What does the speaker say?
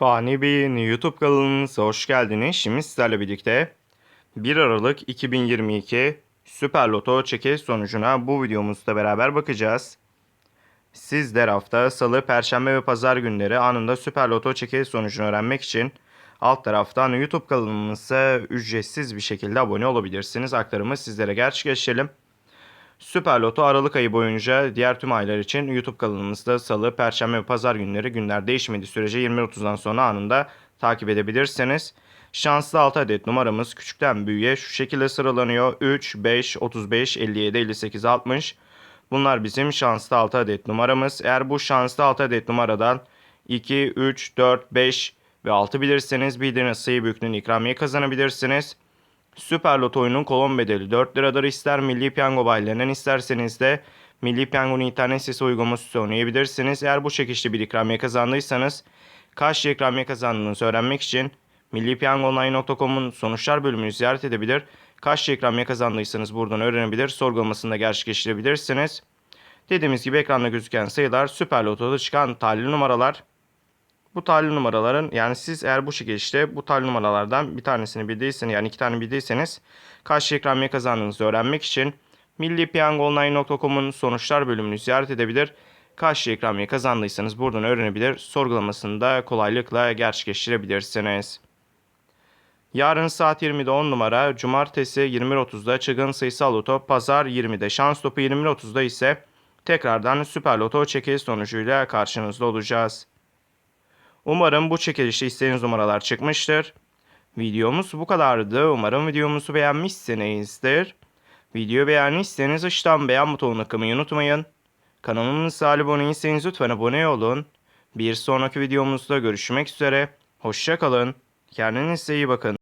Fani Bey'in YouTube kanalımıza hoş geldiniz. Şimdi sizlerle birlikte 1 Aralık 2022 Süper Loto çekiliş sonucuna bu videomuzda beraber bakacağız. Sizler hafta Salı, Perşembe ve Pazar günleri anında Süper Loto çekiliş sonucunu öğrenmek için alt taraftan YouTube kanalımıza ücretsiz bir şekilde abone olabilirsiniz. Aktarımı sizlere gerçekleştirelim. Süper Loto Aralık ayı boyunca diğer tüm aylar için YouTube kanalımızda Salı, Perşembe ve Pazar günleri günler değişmediği sürece 20.30'dan sonra anında takip edebilirsiniz. Şanslı 6 adet numaramız küçükten büyüğe şu şekilde sıralanıyor. 3, 5, 35, 57, 58, 60. Bunlar bizim şanslı 6 adet numaramız. Eğer bu şanslı 6 adet numaradan 2, 3, 4, 5 ve 6 bilirseniz bildiğiniz sayı büyüklüğünün ikramiye kazanabilirsiniz. Süper Loto oyunun kolon bedeli 4 liradır. İster Milli Piyango bayilerinden isterseniz de Milli Piyango'nun internet sitesi uygulaması oynayabilirsiniz. Eğer bu çekişli bir ikramiye kazandıysanız kaç ikramiye kazandığınızı öğrenmek için millipiyangoonline.com'un sonuçlar bölümünü ziyaret edebilir. Kaç ikramiye kazandıysanız buradan öğrenebilir. Sorgulamasını da gerçekleştirebilirsiniz. Dediğimiz gibi ekranda gözüken sayılar Süper Loto'da çıkan talih numaralar. Bu talih numaraların yani siz eğer bu şekilde bu talih numaralardan bir tanesini bildiyseniz yani iki tane bildiyseniz kaç ikramiye kazandığınızı öğrenmek için millipiyangoonline.com'un sonuçlar bölümünü ziyaret edebilir. Kaç ikramiye kazandıysanız buradan öğrenebilir. Sorgulamasını da kolaylıkla gerçekleştirebilirsiniz. Yarın saat 20'de 10 numara, cumartesi 21.30'da çılgın sayısal loto, pazar 20'de şans topu 21.30'da ise tekrardan süper loto çekiliş sonucuyla karşınızda olacağız. Umarım bu çekilişte istediğiniz numaralar çıkmıştır. Videomuz bu kadardı. Umarım videomuzu beğenmişsinizdir. Video beğendiyseniz aşağıdan beğen butonuna kılmayı unutmayın. Kanalımıza abone değilseniz lütfen abone olun. Bir sonraki videomuzda görüşmek üzere. Hoşçakalın. Kendinize iyi bakın.